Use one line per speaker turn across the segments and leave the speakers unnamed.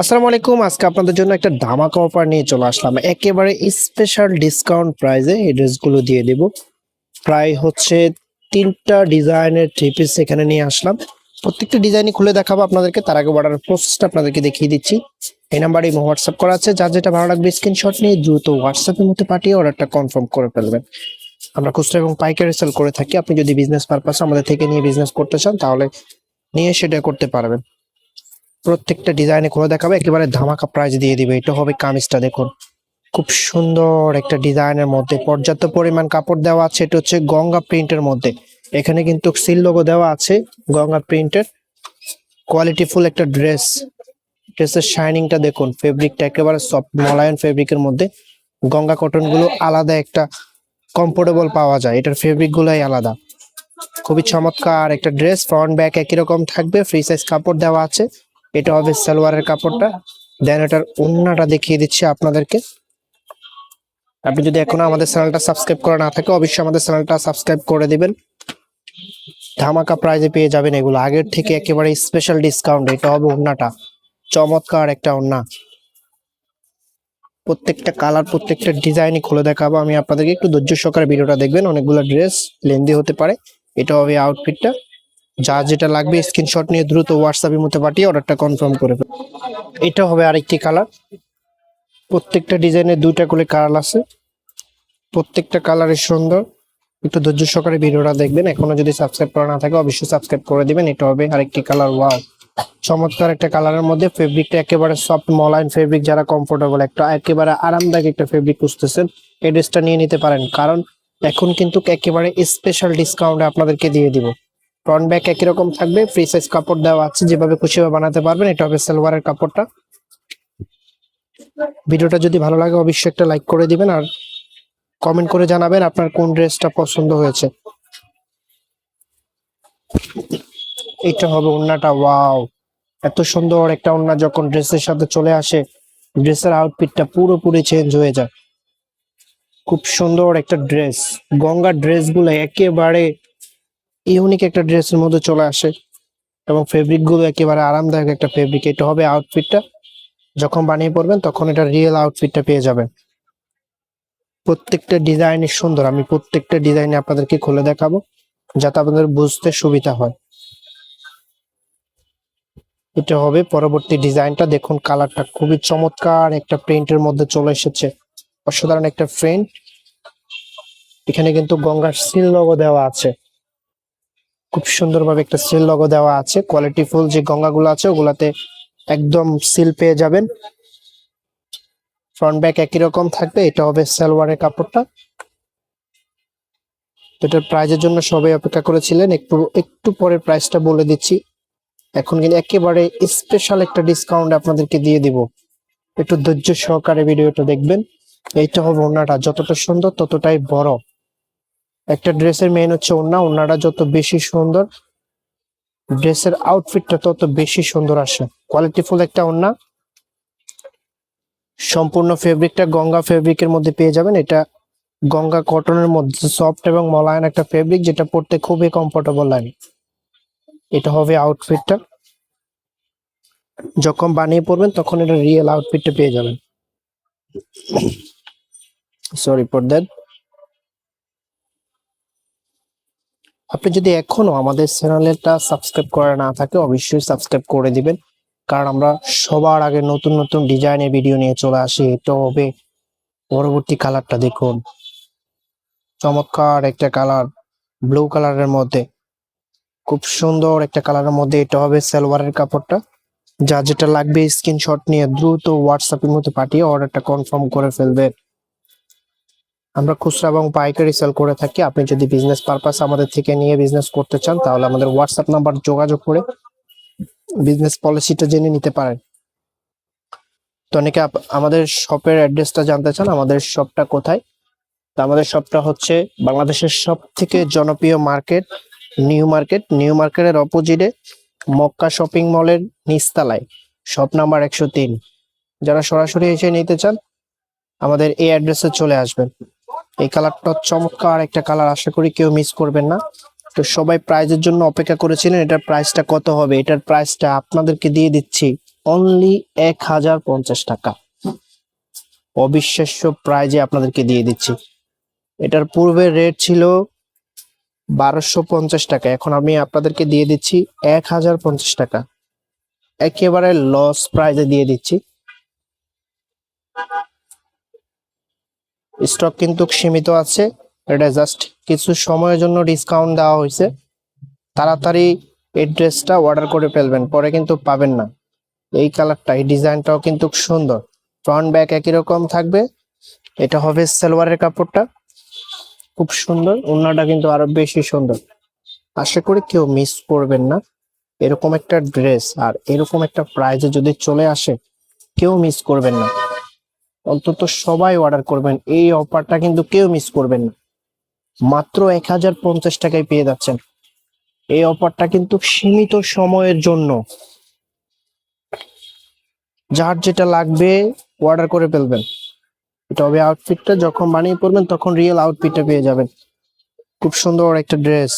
আসসালামু আলাইকুম। আজকে আপনাদের জন্য একটা ধামাকা অফার নিয়ে চলে আসলাম। একেবারে স্পেশাল ডিসকাউন্ট প্রাইসে এই ড্রেসগুলো দিয়ে দেব। প্রায় হচ্ছে তিনটা ডিজাইনের থ্রি পিস এখানে নিয়ে আসলাম। প্রত্যেকটা ডিজাইনই খুলে দেখাবো আপনাদেরকে। তার আগে অর্ডার প্রসেসটা আপনাদেরকে দেখিয়ে দিচ্ছি। এই নাম্বারে হোয়াটসঅ্যাপ করা আছে। যার যেটা ভালো লাগবে স্ক্রিনশট নিয়ে দ্রুত হোয়াটসঅ্যাপের মধ্যে পাঠিয়ে অর্ডারটা কনফার্ম করে ফেলবেন। আমরা খুচরা এবং পাইকারি সেল করে থাকি। আপনি যদি বিজনেস পারপাস আমাদের থেকে নিয়ে বিজনেস করতে চান, তাহলে নিয়ে সেটা করতে পারবেন। প্রত্যেকটা ডিজাইনে খুলে দেখাবে, একেবারে ধামাকা প্রাইস দিয়ে দিবে। এটা হবে কামিজটা, দেখুন। খুব সুন্দর একটা ডিজাইনের মধ্যে। পর্যাপ্ত পরিমাণ কাপড় দেওয়া আছে, এটা হচ্ছে গঙ্গা প্রিন্টের মধ্যে। এখানে কিন্তু সিল লোগো দেওয়া আছে, গঙ্গা প্রিন্টের কোয়ালিটি ফুল একটা ড্রেস ড্রেসের শাইনিংটা দেখুন ফেব্রিকটা একেবারে সফট মলায়ন ফেব্রিকের মধ্যে। গঙ্গা কটনগুলো আলাদা একটা কমফোর্টেবল পাওয়া যায়, এটার ফেব্রিক গুলাই আলাদা। খুবই চমৎকার একটা ড্রেস ফ্রন্ট ব্যাক একই রকম থাকবে ফ্রি সাইজ কাপড় দেওয়া আছে। এটা হবে সালোয়ারের কাপড়টা। দেন এটার ওন্নাটা দেখিয়ে দিচ্ছি আপনাদেরকে। আপনি যদি এখনও আমাদের চ্যানেলটা সাবস্ক্রাইব করা না থাকে, অবশ্যই আমাদের চ্যানেলটা সাবস্ক্রাইব করে দিবেন। ধামাকা প্রাইজে পেয়ে যাবেন এগুলো। আগের থেকে একেবারে স্পেশাল ডিসকাউন্ট এটা হবে ওন্নাটা চমৎকার একটা ওন্না প্রত্যেকটা কালার, প্রত্যেকটা ডিজাইনই খুলে দেখাবো। আমি আপনাদেরকে একটু ধৈর্য সহকারে ভিডিওটা দেখবেন। অনেকগুলো ড্রেস লেন্দি হতে পারে। এটা হবে আউটফিটটা যা যেটা লাগবে স্ক্রিনশট নিয়ে দ্রুত হোয়াটসঅ্যাপের মধ্যে পাঠিয়ে অর্ডারটা কনফার্ম করে। এটা হবে আরেকটি কালার প্রত্যেকটা ডিজাইনের দুইটা করে কালার আছে। প্রত্যেকটা কালারের সুন্দর। একটু ধৈর্য সহকারে ভিডিওটা দেখবেন। এখনও যদি সাবস্ক্রাইব করা না থাকে, অবশ্যই সাবস্ক্রাইব করে দিবেন। এটা হবে আরেকটি কালার ওয়াও চমৎকার একটা কালারের মধ্যে ফেব্রিকটা একেবারে সফট মলাইন ফেব্রিক যারা কমফোর্টেবল একটা একেবারে আরামদায়ক একটা ফেব্রিক খুঁজতেছেন, এই ড্রেসটা নিয়ে নিতে পারেন। কারণ এখন কিন্তু একেবারে স্পেশাল ডিসকাউন্টে আপনাদেরকে দিয়ে দিব। ফ্রন্ট ব্যাক একই রকম থাকবে। ফ্রি সাইজ কাপড় দেওয়া আছে, যেভাবে খুশি বানাতে পারবেন, এটা হবে সালোয়ারের কাপড়টা। ভিডিওটা যদি ভালো লাগে, অবশ্যই একটা লাইক করে দিবেন আর কমেন্ট করে জানাবেন আপনার কোন ড্রেসটা পছন্দ হয়েছে। এটা হবে ওন্নাটা ওয়াও এত সুন্দর একটা ওন্না যখন ড্রেসের সাথে চলে আসে, ড্রেসের আউটফিটটা পুরোপুরি চেঞ্জ হয়ে যায়। খুব সুন্দর একটা ড্রেস, গঙ্গার ড্রেসগুলো একেবারে ইউনিক একটা ড্রেসের মধ্যে চলে আসে এবং ফেব্রিকগুলো একেবারে আরামদায়ক একটা ফেব্রিক এটা হবে আউটফিটটা যখন বানিয়ে পড়বেন তখন এটা রিয়েল আউটফিটটা পেয়ে যাবেন। প্রত্যেকটা ডিজাইন সুন্দর। আমি প্রত্যেকটা ডিজাইনে আপনাদেরকে খুলে দেখাবো যাতে আপনাদের বুঝতে সুবিধা হয়। এটা হবে পরবর্তী ডিজাইনটা দেখুন কালারটা খুবই চমৎকার একটা প্রিন্টের মধ্যে চলে এসেছে। অসাধারণ একটা প্রিন্ট এখানে কিন্তু গঙ্গার সিল লগো দেওয়া আছে। খুব সুন্দরভাবে একটা সিল লগো দেওয়া আছে। কোয়ালিটি ফুল যে গঙ্গাগুলো আছে, ওগুলাতে একদম সিল পেয়ে যাবেন। ফ্রন্ট ব্যাক একই রকম থাকবে, এটা হবে সালোয়ারের কাপড়টা। এটার প্রাইজের জন্য সবাই অপেক্ষা করেছিলেন, একটু একটু পরে প্রাইসটা বলে দিচ্ছি। এখন কিন্তু একেবারে স্পেশাল একটা ডিসকাউন্ট আপনাদেরকে দিয়ে দিব। একটু ধৈর্য সহকারে ভিডিওটা দেখবেন। এইটা হবে ওনাটা, যতটা সুন্দর ততটাই বড়। একটা ড্রেসের মেন হচ্ছে ওড়না, ওড়নাটা যত বেশি সুন্দর, ড্রেসের আউটফিটটা তত বেশি সুন্দর আসে। কোয়ালিটিফুল একটা ওড়না, সম্পূর্ণ ফেব্রিকটা গঙ্গা ফেব্রিকের মধ্যে পেয়ে যাবেন। এটা গঙ্গা কটনের মধ্যে সফট এবং মলায়ন একটা ফেব্রিক যেটা পরতে খুবই কমফোর্টেবল লাগে। এটা হবে আউটফিটটা যখন বানিয়ে পড়বেন তখন এটা রিয়েল আউটফিটটা পেয়ে যাবেন। সরি ফর দ্যাট আপনি যদি এখনও আমাদের চ্যানেলটা সাবস্ক্রাইব করা না থাকে, অবশ্যই সাবস্ক্রাইব করে দিবেন। কারণ আমরা সবার আগে নতুন নতুন ডিজাইনের ভিডিও নিয়ে চলে আসি। এটা হবে পরবর্তী কালারটা দেখুন। চমৎকার একটা কালার, ব্লু কালারের মধ্যে। খুব সুন্দর একটা কালারের মধ্যে এটা হবে সালোয়ারের কাপড়টা। যা যেটা লাগবে স্ক্রিনশট নিয়ে দ্রুত হোয়াটসঅ্যাপের মধ্যে পাঠিয়ে অর্ডারটা কনফার্ম করে ফেলবেন। আমরা খুচরা এবং পাইকারি সেল করে থাকি। আপনি যদি বিজনেস পারপাস আমাদের থেকে নিয়ে বিজনেস করতে চান, তাহলে আমাদের হোয়াটসঅ্যাপ নাম্বার যোগাযোগ করে বিজনেস পলিসিটা জেনে নিতে পারেন। তো অনেকে আমাদের শপের অ্যাড্রেসটা জানতে চান, আমাদের শপটা কোথায়? তো আমাদের শপটা হচ্ছে বাংলাদেশের সব থেকে জনপ্রিয় মার্কেট নিউ মার্কেট নিউ মার্কেটের অপোজিটে মক্কা শপিং মলের নিচতলায় শপ নাম্বার একশো তিন। যারা সরাসরি এসে নিতে চান, আমাদের এই অ্যাড্রেসে চলে আসবেন। এই কালারটা চমৎকার একটা কালার, আশা করি কেউ মিস করবেন না। তো সবাই প্রাইজের জন্য অপেক্ষা করেছিলেন, এটার প্রাইসটা কত হবে? এটার প্রাইসটা আপনাদেরকে দিয়ে দিচ্ছি অনলি এক হাজার পঞ্চাশ টাকা। অবিশ্বাস্য প্রাইজে আপনাদেরকে দিয়ে দিচ্ছি। এটার পূর্বে রেট ছিল বারোশো পঞ্চাশ টাকা, এখন আমি আপনাদেরকে দিয়ে দিচ্ছি এক হাজার পঞ্চাশ টাকা। একেবারে লস প্রাইজে দিয়ে দিচ্ছি। স্টক কিন্তু সীমিত আছে। এটা জাস্ট কিছু সময়ের জন্য ডিসকাউন্ট দেওয়া হয়েছে। তাড়াতাড়ি এই ড্রেসটা অর্ডার করে ফেলবেন, পরে কিন্তু পাবেন না। এই কালারটা এই ডিজাইনটাও কিন্তু সুন্দর। ফ্রন্ট ব্যাক একই রকম থাকবে। এটা হবে সালোয়ারের কাপড়টা। খুব সুন্দর, ওড়নাটা কিন্তু আরও বেশি সুন্দর। আশা করি কেউ মিস করবেন না। এরকম একটা ড্রেস আর এরকম একটা প্রাইজে যদি চলে আসে, কেউ মিস করবেন না। অন্তত সবাই অর্ডার করবেন। এই অফারটা কিন্তু কেউ মিস করবেন না। মাত্র এক হাজার পঞ্চাশ টাকায় পেয়ে যাচ্ছেন। এই অফারটা কিন্তু সীমিত সময়ের জন্য। যার যেটা লাগবে অর্ডার করে ফেলবেন। এটা আউটফিটটা যখন বানিয়ে পড়বেন তখন রিয়েল আউটফিটটা পেয়ে যাবেন। খুব সুন্দর একটা ড্রেস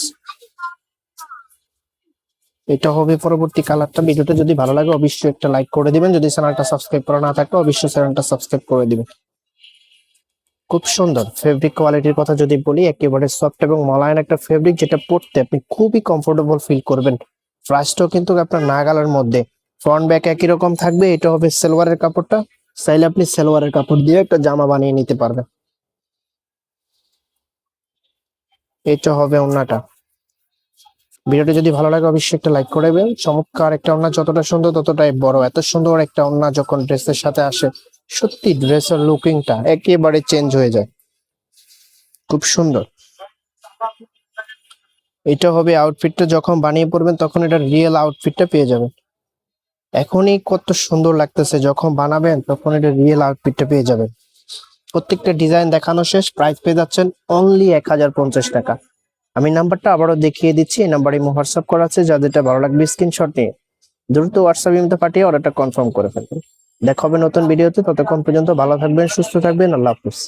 এটা হবে পরবর্তী কালারটা ভিডিওটা যদি ভালো লাগে, অবশ্যই একটা লাইক করে দিবেন। যদি চ্যানেলটা সাবস্ক্রাইব করা না থাকে, অবশ্যই চ্যানেলটা সাবস্ক্রাইব করে দিবেন। খুব সুন্দর। ফেব্রিক কোয়ালিটির কথা যদি বলি, একেবারে সফট এবং মলায়ন একটা ফেব্রিক যেটা পরতে আপনি খুবই কমফোর্টেবল ফিল করবেন। প্রাইসটাও কিন্তু আপনার নাগালের মধ্যে। ফ্রন্ট ব্যাক একই রকম থাকবে। এটা হবে সালোয়ারের কাপড়টা। চাইলে আপনি সালোয়ারের কাপড় দিয়ে একটা জামা বানিয়ে নিতে পারবেন। এটা হবে ওন্নাটা। ভিডিওটি যদি ভালো লাগে, অবশ্যই একটা লাইক করে দেবেন। চমৎকার একটা ওন্না যতটা সুন্দর, ততটাই বড়। এত সুন্দর একটা ওন্না যখন ড্রেসের সাথে আসে, সত্যি ড্রেসের লুকিংটা একেবারে চেঞ্জ হয়ে যায়। খুব সুন্দর। এটা হবে আউটফিটটা যখন বানিয়ে পড়বেন তখন এটা রিয়েল আউটফিটটা পেয়ে যাবেন। এখনই কত সুন্দর লাগতেছে, যখন বানাবেন, তখন এটা রিয়েল আউটফিটটা পেয়ে যাবেন। প্রত্যেকটা ডিজাইন দেখানো শেষ প্রাইস পেয়ে যাচ্ছেন অনলি এক হাজার পঞ্চাশ টাকা। আমি নাম্বারটা আবারও দেখিয়ে দিচ্ছি, এই নাম্বারে হোয়াটসঅ্যাপ করা আছে যাদেরটা ভালো লাগবে স্ক্রিনশট নিয়ে। দ্রুত হোয়াটসঅ্যাপ ইমতে পাঠিয়ে অর্ডারটা কনফার্ম করে ফেলবেন। দেখা হবে নতুন ভিডিওতে, ততক্ষণ পর্যন্ত ভালো থাকবেন, সুস্থ থাকবেন, আল্লাহ হাফিজ।